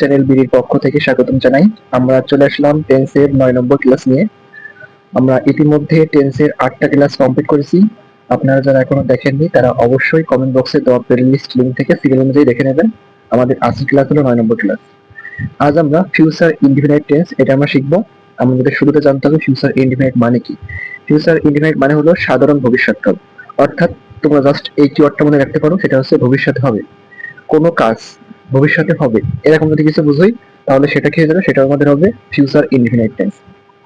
Channel বিডির পক্ষ থেকে স্বাগতম জানাই। আমরা চলে আসলাম টেন্সের নয় নম্বর ক্লাস নিয়ে। আমরা ইতিমধ্যে টেন্সের আটটা ক্লাস কমপ্লিট করেছি। আপনারা যারা এখনও দেখেননি, তারা অবশ্যই কমেন্ট বক্সে দেওয়া প্লেলিস্ট লিঙ্ক থেকে সিরিয়াল অনুযায়ী দেখে নেবেন। আমাদের আজকের ক্লাস হলো নয় নম্বর ক্লাস। আজ আমরা ফিউচার ইনডিফিনাইট টেন্স এটা আমরা শিখব। আমাদের শুরুতে জানতে হবে ফিউচার ইনডিফিনাইট মানে কি? ফিউচার ইনডিফিনাইট মানে হলো সাধারণ ভবিষ্যৎকাল অর্থাৎ তোমরা জাস্ট এই কিওয়ার্ডটা মনে রাখতে পারো, সেটা হচ্ছে ভবিষ্যৎ হবে। কোনো কাজ ভবিষ্যতে হবে। এরকম যদি কিছু বুঝোই, তাহলে সেটা খেয়ে যাবে, সেটা আমাদের হবে ফিউচার ইনডিফিনাইট টেন্স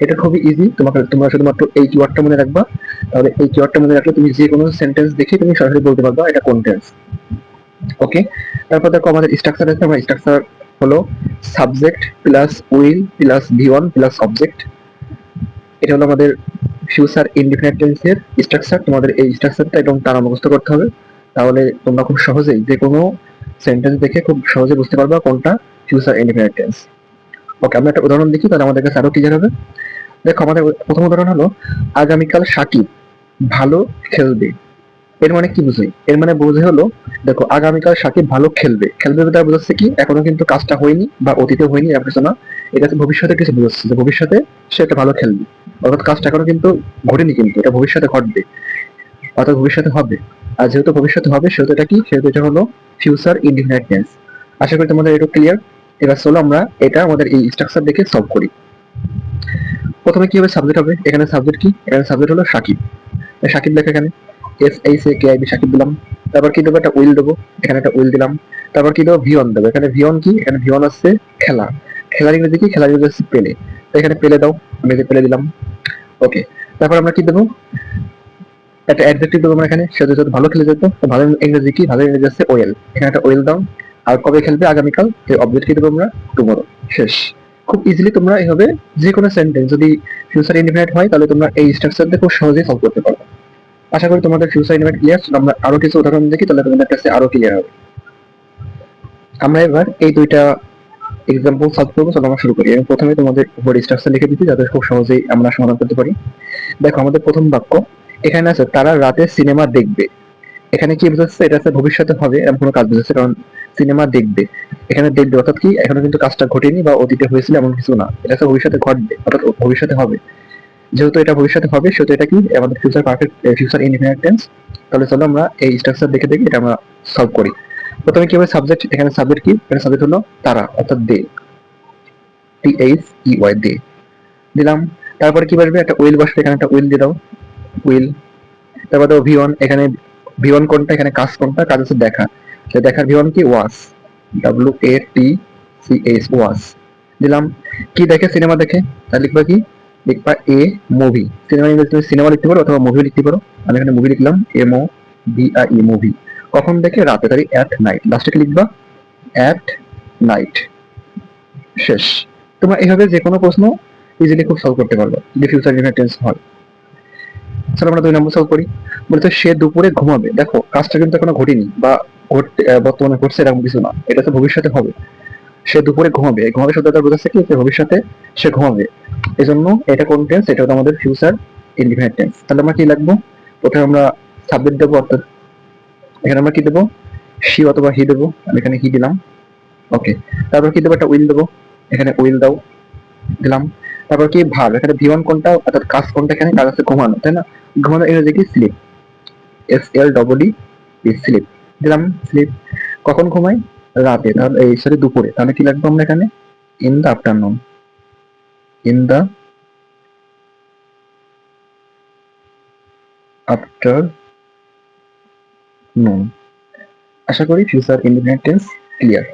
এটা খুবই ইজি তোমাকে, তোমরা শুধুমাত্র এই কিওয়ার্ডটা মনে রাখবা। তাহলে এই কিওয়ার্ডটা মনে রাখলে তুমি যে কোনো সেন্টেন্স দেখে তুমি সরাসরি বলতে পারবা এটা কোন টেন্স ওকে তারপর দেখো আমাদের স্ট্রাকচার আছে, আমরা স্ট্রাকচার হলো subject plus will plus V one plus object এটা হলো আমাদের ফিউচার ইনডিফিনাইট টেন্সের স্ট্রাকচার তোমাদের এই স্ট্রাকচারটা একদম তারা মুখস্থ করতে হবে। তাহলে তোমরা খুব সহজেই যে কোনো সেন্টেন্স দেখে খুব সহজে বুঝতে পারবা কোনটা? ফিউচার ইনডিফিনাইট টেন্স ওকে আমরা একটা উদাহরণ দেখি, তাহলে আমাদের কাছে আরও ক্লিয়ার হবে দেখো, আমাদের প্রথম উদাহরণ হলো, আগামীকাল সাকিব ভালো খেলবে। এর মানে কি বুঝি? এর মানে বোঝে হলো, দেখো, আগামীকাল সাকিব ভালো খেলবে। খেলবে দ্বারা বোঝাচ্ছে কি, এখনও কিন্তু কাজটা হয়নি বা অতীতে হয়নি এরকম কিছু না এটা ভবিষ্যতে কিছু বোঝাচ্ছে, যে ভবিষ্যতে সে একটা ভালো খেলবে। অর্থাৎ কাজটা এখনও কিন্তু ঘটেনি কিন্তু, এটা ভবিষ্যতে ঘটবে। অর্থাৎ ভবিষ্যতে হবে। আর যেহেতু ভবিষ্যতে হবে, সেহেতু এটা কি? সেহেতু এটা হলো ফিউচার ইনডিফিনাইট টেন্স আশা করি তোমাদের এটা ক্লিয়ার এবার চলো আমরা এটা আমাদের এই স্ট্রাকচার দেখে সলভ করি। প্রথমে কি হবে? সাবজেক্ট হবে। এখানে সাবজেক্ট কি? এখানে সাবজেক্ট হলো সাকিব। সাকিব লেখা এখানে। S H A K I B Sakib দিলাম তারপর কি দেবো? একটা উইল দেবো। এখানে একটা উইল দিলাম। তারপর কি দেবো? ভিওন দেবো। এখানে ভিওন কি? এখানে ভিওন আসছে খেলা। খেলার ইংরেজি কি? খেলার ইংরেজি হচ্ছে পেলে। এখানে পেলে দাও। আমি পেলে দিলাম। ওকে তারপর আমরা কি দেবো? একটা অ্যাডজেক্টিভ দেবো আমরা এখানে সে যদি ভালো খেলে যেত, তো ভালো ইংরেজি কি? ভালো ইংরেজি আছে ওয়েল এখানে একটা ওয়েল দাও। আর কবে খেলবে? আগামীকাল। এই অবজেক্ট দেবো আমরা? টুমোরো শেষ। খুব ইজিলি তোমরা এইভাবে যে কোনো সেন্টেন্স যদি ফিউচার ইন্ডিপেন্ডেন্ট হয়, তাহলে তোমরা এই স্ট্রাকচার দিয়ে খুব সহজেই সলভ করতে পারবে আশা করি তোমাদের ফিউচার ইন্ডিপেন্ডেন্ট ক্লিয়ার আমরা আরও কিছু উদাহরণ দেখি, তাহলে তোমাদের কাছে আরও ক্লিয়ার হবে। আমরা এবার এই দুইটা এক্সাম্পল সলভ করব, চলো আমরা শুরু করি। আমি প্রথমে তোমাদের উপর স্ট্রাকচার লিখে দিচ্ছি, যাতে খুব সহজেই আমরা সমাধান করতে পারি। দেখো, আমাদের প্রথম বাক্য এখানে আছে, তারা রাতে সিনেমা দেখবে। এখানে কি বোঝাচ্ছে? এটা হচ্ছে ভবিষ্যতে হবে এমন কোনো কাজ বোঝাচ্ছে, কারণ সিনেমা দেখবে। এখানে দেখবে, অর্থাৎ কি, এখনও কিন্তু কাজটা ঘটেনি বা অতীতে হয়েছিল এমন কিছু না। এটা হচ্ছে ভবিষ্যতে ঘটবে, অর্থাৎ ভবিষ্যতে হবে। যেহেতু এটা ভবিষ্যতে হবে, সেহেতু এটা কি আমাদের future perfect future indefinite tense তাহলে চলো আমরা এই স্ট্রাকচার দেখে দেখে এটা আমরা সলভ করি। প্রথমে কি হবে সাবজেক্ট এখানে সাবজেক্ট কি? এখানে সাবজেক্ট হলো তারা, অর্থাৎ দে টি এইচ ই ওয়াই দে দিলাম। তারপরে কি বসবে একটা উইল বসবে, এখানে একটা উইল দিয়ে দাও। উইল তারপর দাও ভি ওয়ান এখানে ভি ওয়ান কোনটা, এখানে কাজ কোনটা, কাজ হচ্ছে দেখা। তো দেখার ভি ওয়ান কি? Watch W A T C H watch দিলাম। কি দেখে? সিনেমা দেখে। তাহলে লিখবা কি? লিখবা এ মুভি সিনেমা ইংরেজি তুমি সিনেমা লিখতে পারো অথবা মুভি লিখতে পারো। আমি এখানে মুভি লিখলাম M O V I E movie কখন দেখে? রাতে। তাহলে অ্যাট নাইট লাস্টে কি লিখবা? অ্যাট নাইট শেষ। তোমরা এইভাবে যে কোনো প্রশ্ন ইজিলি খুব সলভ করতে পারবে। যদি ফিউচার টেন্স হয়। চলো আমরা দুই নম্বর সলভ করি বলতে সে দুপুরে ঘুমাবে। দেখো, কাজটা কিন্তু এখনও ঘটেনি বা ঘটতে বর্তমানে ঘটছে এরকম কিছু না। এটা তো ভবিষ্যতে হবে। সে দুপুরে ঘুমাবে। ঘুমাবে শব্দটা বোঝাচ্ছে কি? ভবিষ্যতে সে ঘুমাবে। এই জন্য এটা কোন টেন্স এটা আমাদের ফিউচার ইনডিফিনিট টেন্স তাহলে আমরা কি লিখব? প্রথমে আমরা সাবজেক্ট দেবো, অর্থাৎ এখানে আমরা কি দেবো? সি অথবা হি দেবো। আমি এখানে হি দিলাম? ওকে তারপর কি দেবো? একটা উইল দেবো। এখানে উইল দাও। দিলাম। তারপর কি ভাব? এখানে ভি ওয়ান কোনটা অর্থাৎ কাজ কোনটা এখানে কাজ আছে ঘুমানো, তাই না? ঘুমানো ইংরেজি কি sleep S L double sleep দিলাম স্লিপ কখন ঘুমাই? রাতে, তাহলে এই সরি দুপুরে। তাহলে কি লাগবে আমরা এখানে? In the afternoon in the afternoon আশা করি ফিউচার ইন্ডিপেন্ডেন্ট টেন্স ক্লিয়ার